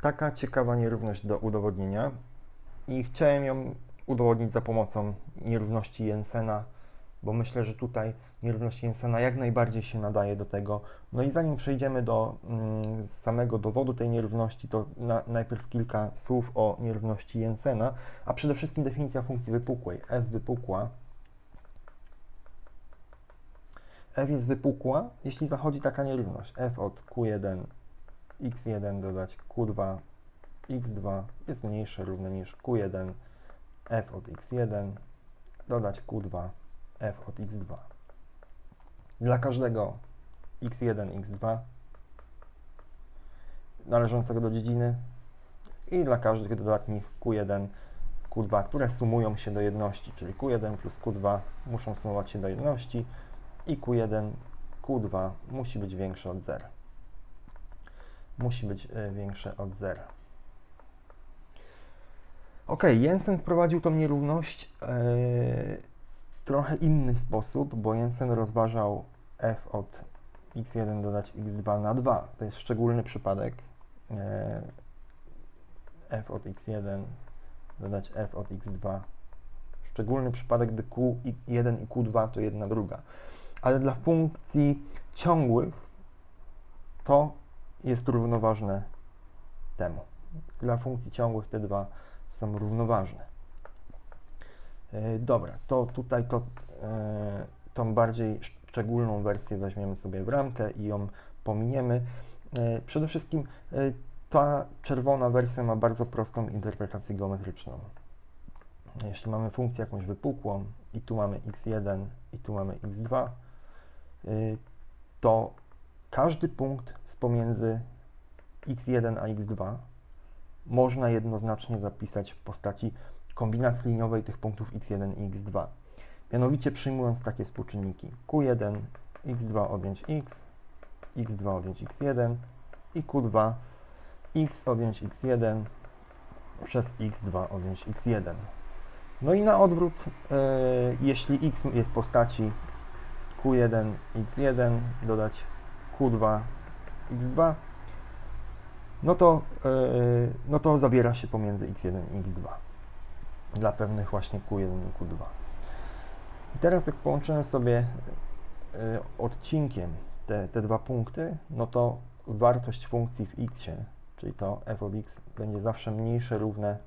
taka ciekawa nierówność do udowodnienia i chciałem ją udowodnić za pomocą nierówności Jensena, bo myślę, że tutaj nierówność Jensena jak najbardziej się nadaje do tego. No i zanim przejdziemy do mm, samego dowodu tej nierówności, to na, najpierw kilka słów o nierówności Jensena, a przede wszystkim definicja funkcji wypukłej. f wypukła f jest wypukła, jeśli zachodzi taka nierówność. f od q1 x1 dodać q2 x2 jest mniejsze równe niż q1 f od x1 dodać q2 f od x2. Dla każdego x1, x2 należącego do dziedziny i dla każdych dodatnich q1, q2, które sumują się do jedności, czyli q1 plus q2 muszą sumować się do jedności i q1, q2 musi być większe od 0. Musi być y, większe od 0. Ok, Jensen wprowadził tą nierówność w trochę inny sposób, bo Jensen rozważał f od x1 dodać x2 na 2. To jest szczególny przypadek. e, f od x1 dodać f od x2. Szczególny przypadek, gdy q1 i q2 to jedna druga. Ale dla funkcji ciągłych to jest równoważne temu. Dla funkcji ciągłych te dwa są równoważne. E, Dobra, to tutaj to, e, tą bardziej szczególną wersję weźmiemy sobie w ramkę i ją pominiemy. E, Przede wszystkim ta czerwona wersja ma bardzo prostą interpretację geometryczną. Jeśli mamy funkcję jakąś wypukłą i tu mamy x1 i tu mamy x2, y, to każdy punkt z pomiędzy x1 a x2 można jednoznacznie zapisać w postaci kombinacji liniowej tych punktów x1 i x2. Mianowicie przyjmując takie współczynniki q1, x2 odjąć x, x2 odjąć x1 i q2, x odjąć x1 przez x2 odjąć x1. No i na odwrót, e, jeśli x jest w postaci q1, x1, dodać q2, x2, no to, e, no to zabiera się pomiędzy x1 i x2 dla pewnych właśnie q1 i q2. I teraz jak połączymy sobie e, odcinkiem te, te dwa punkty, no to wartość funkcji w x, czyli to f od x, będzie zawsze mniejsze równe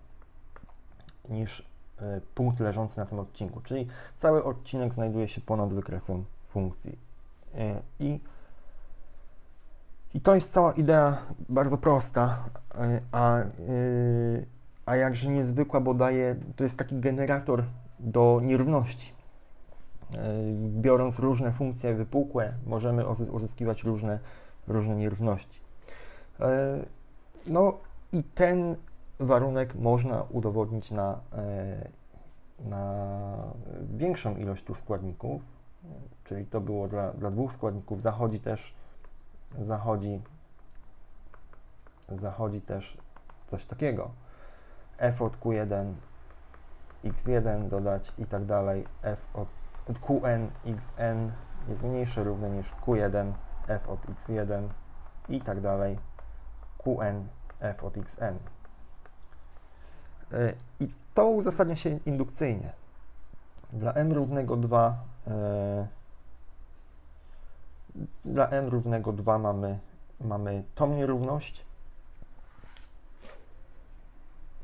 niż e, punkt leżący na tym odcinku, czyli cały odcinek znajduje się ponad wykresem funkcji. I, i to jest cała idea bardzo prosta, e, a, e, a jakże niezwykła, bo daje, to jest taki generator do nierówności. E, Biorąc różne funkcje wypukłe, możemy uzys- uzyskiwać różne, różne nierówności. No i ten warunek można udowodnić na, na większą ilość tu składników, czyli to było dla, dla dwóch składników. Zachodzi też, zachodzi, zachodzi też coś takiego. f od q1 x1 dodać i tak dalej, f od qn xn jest mniejsze równe niż q1 f od x1 i tak dalej qn f od xn. Y, I to uzasadnia się indukcyjnie. Dla n równego 2 y, dla n równego 2 mamy, mamy tą nierówność.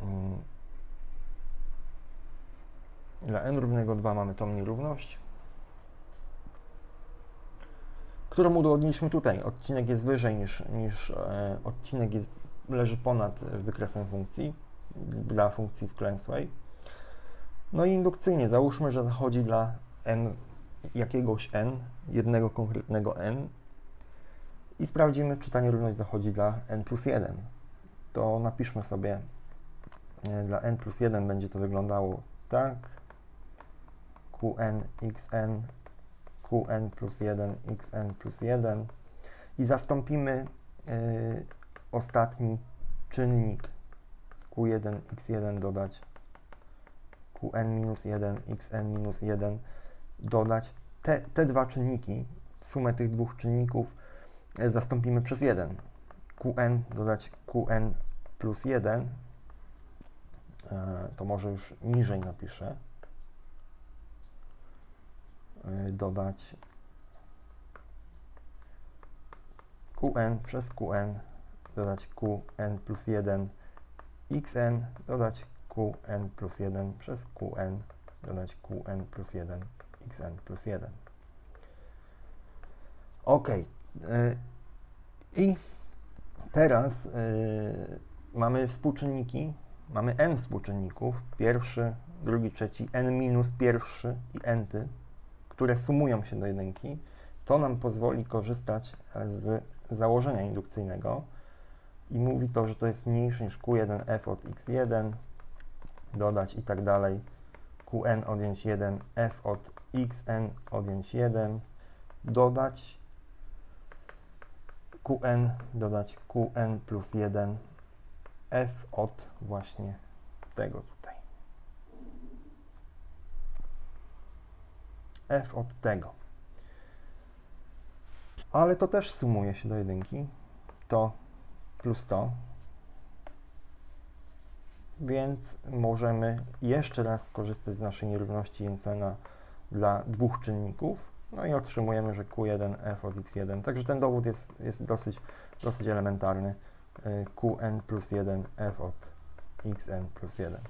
Mm. Dla n równego 2 mamy tą nierówność, którą udowodniliśmy tutaj. Odcinek jest wyżej niż, niż e, odcinek jest, leży ponad wykresem funkcji dla funkcji wklęsłej. No i indukcyjnie załóżmy, że zachodzi dla n jakiegoś n, jednego konkretnego n i sprawdzimy, czy ta nierówność zachodzi dla n plus 1. To napiszmy sobie, dla n plus 1 będzie to wyglądało tak, qn xn qn plus 1 xn plus 1 i zastąpimy y, ostatni czynnik q1 x1 dodać qn minus 1 xn minus 1 dodać. Te, te dwa czynniki, sumę tych dwóch czynników y, zastąpimy przez 1 qn dodać qn plus 1, e, to może już niżej napiszę, e, dodać qn przez qn, dodać qn plus 1, xn, dodać qn plus 1 przez qn, dodać qn plus 1, xn plus 1. Ok. I teraz y, mamy współczynniki, mamy n współczynników, pierwszy, drugi, trzeci, n minus pierwszy i nty, które sumują się do jedynki. To nam pozwoli korzystać z założenia indukcyjnego i mówi to, że to jest mniejsze niż q1f od x1, dodać i tak dalej, qn odjąć 1, f od xn odjąć 1, dodać qn, dodać qn plus 1, f od właśnie tego tutaj. f od tego. Ale to też sumuje się do jedynki. To plus to. Więc możemy jeszcze raz skorzystać z naszej nierówności Jensena dla dwóch czynników. No i otrzymujemy, że Q1f od x1. Także ten dowód jest, jest dosyć, dosyć elementarny. Y, Qn plus 1 f od xn plus 1.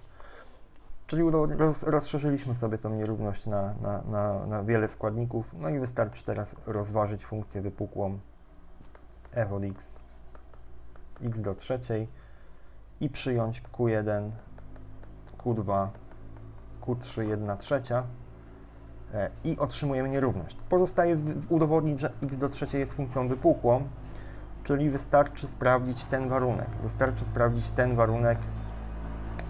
Czyli roz, rozszerzyliśmy sobie tą nierówność na, na, na, na wiele składników. No i wystarczy teraz rozważyć funkcję wypukłą f od x, x do trzeciej i przyjąć q1, q2, q3, 1 trzecia i otrzymujemy nierówność. Pozostaje udowodnić, że x do trzeciej jest funkcją wypukłą, czyli wystarczy sprawdzić ten warunek. Wystarczy sprawdzić ten warunek,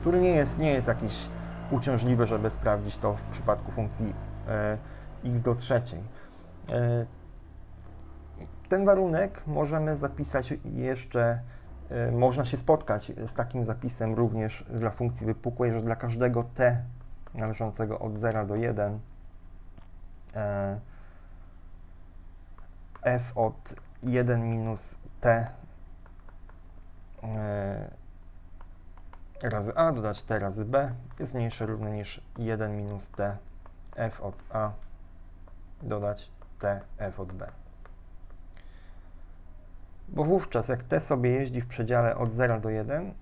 który nie jest, nie jest jakiś uciążliwy, żeby sprawdzić to w przypadku funkcji e, x do trzeciej. E, ten warunek możemy zapisać jeszcze, e, można się spotkać z takim zapisem również dla funkcji wypukłej, że dla każdego t należącego od 0 do 1 e, f od 1 minus t e, razy a dodać t razy b jest mniejsze równe niż 1 minus t f od a dodać t f od b. Bo wówczas jak t sobie jeździ w przedziale od 0 do 1,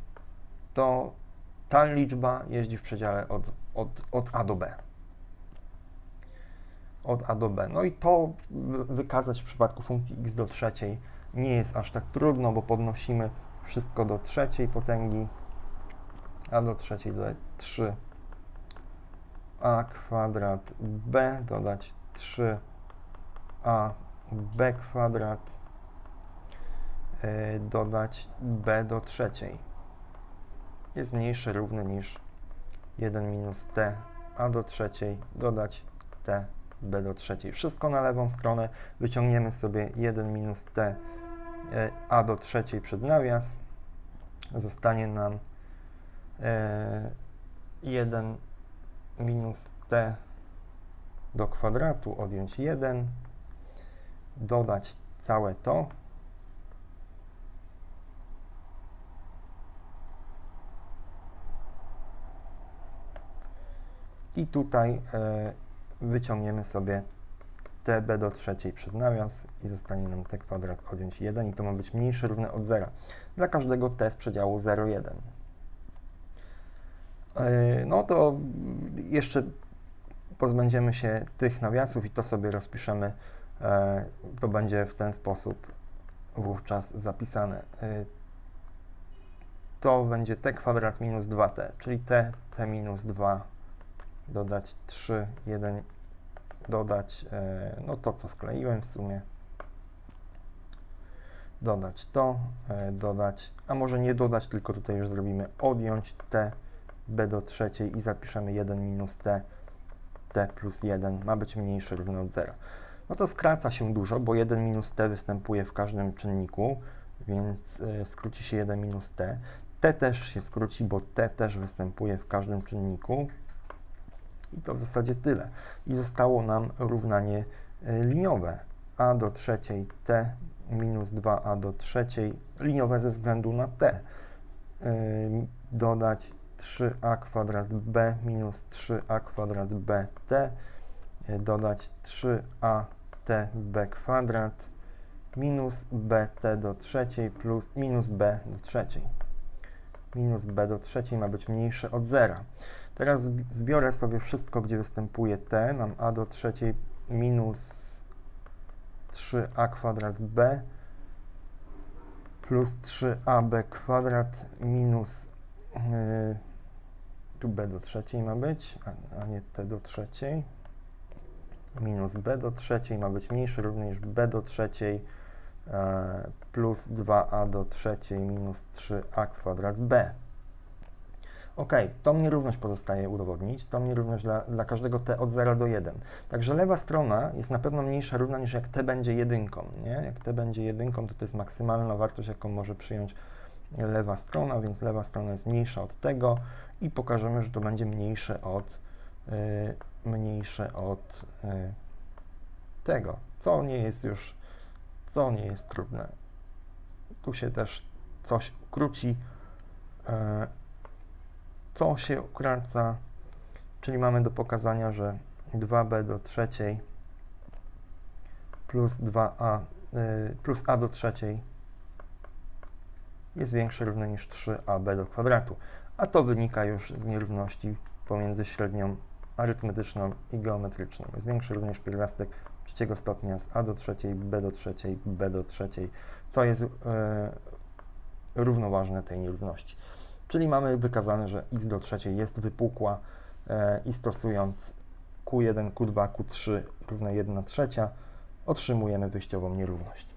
to ta liczba jeździ w przedziale od, od, od a do b. Od a do b. No i to wy- wykazać w przypadku funkcji x do trzeciej nie jest aż tak trudno, bo podnosimy wszystko do trzeciej potęgi, a do trzeciej dodać 3 a kwadrat b dodać 3 a b kwadrat y, dodać b do trzeciej. Jest mniejsze równe niż 1 minus t. A do trzeciej dodać t b do trzeciej. Wszystko na lewą stronę. Wyciągniemy sobie 1 minus t y, a do trzeciej przed nawias. Zostanie nam e, 1 minus t do kwadratu odjąć 1, dodać całe to. I tutaj e, wyciągniemy sobie tb do trzeciej przed nawias i zostanie nam t kwadrat odjąć 1 i to ma być mniejsze równe od 0 dla każdego t z przedziału 0,1. Yy, No to jeszcze pozbędziemy się tych nawiasów i to sobie rozpiszemy. E, To będzie w ten sposób wówczas zapisane. E, To będzie t kwadrat minus 2t, czyli t, t minus 2 dodać 3, 1 dodać e, no to, co wkleiłem w sumie. Dodać to, e, dodać, a może nie dodać, tylko tutaj już zrobimy odjąć t b do trzeciej i zapiszemy 1 minus t, t plus 1 ma być mniejsze równe od 0. No to skraca się dużo, bo 1 minus t występuje w każdym czynniku, więc y, skróci się 1 minus t. t też się skróci, bo t też występuje w każdym czynniku. I to w zasadzie tyle. I zostało nam równanie y, liniowe. a do trzeciej t minus 2a do trzeciej, liniowe ze względu na t. ym, dodać 3a kwadrat b minus 3a kwadrat bt, y, dodać 3a t b kwadrat minus bt do trzeciej plus minus b do trzeciej. Minus b do trzeciej ma być mniejsze od zera. Teraz zbi- zbiorę sobie wszystko, gdzie występuje t. Mam a do trzeciej minus 3a kwadrat b plus 3ab kwadrat minus yy, tu b do trzeciej ma być, a, a nie t do trzeciej minus b do trzeciej ma być mniejsze równy niż b do trzeciej e, plus 2a do trzeciej minus 3a kwadrat b. Ok, tą nierówność pozostaje udowodnić. Tą nierówność dla, dla każdego t od 0 do 1. Także lewa strona jest na pewno mniejsza równa niż jak t będzie jedynką. Nie? Jak t będzie jedynką, to to jest maksymalna wartość, jaką może przyjąć lewa strona, więc lewa strona jest mniejsza od tego i pokażemy, że to będzie mniejsze od, y, mniejsze od y, tego, co nie jest już, co nie jest trudne. Tu się też coś ukróci. E, to się ukraca, czyli mamy do pokazania, że 2b do trzeciej plus 2a y, plus a do trzeciej jest większe równe niż 3ab do kwadratu, a to wynika już z nierówności pomiędzy średnią arytmetyczną i geometryczną. Jest większy również pierwiastek trzeciego stopnia z a do trzeciej, b do trzeciej, b do trzeciej, co jest y, równoważne tej nierówności. Czyli mamy wykazane, że x do trzeciej jest wypukła e, i stosując q1, q2, q3 równe 1 trzecia otrzymujemy wyjściową nierówność.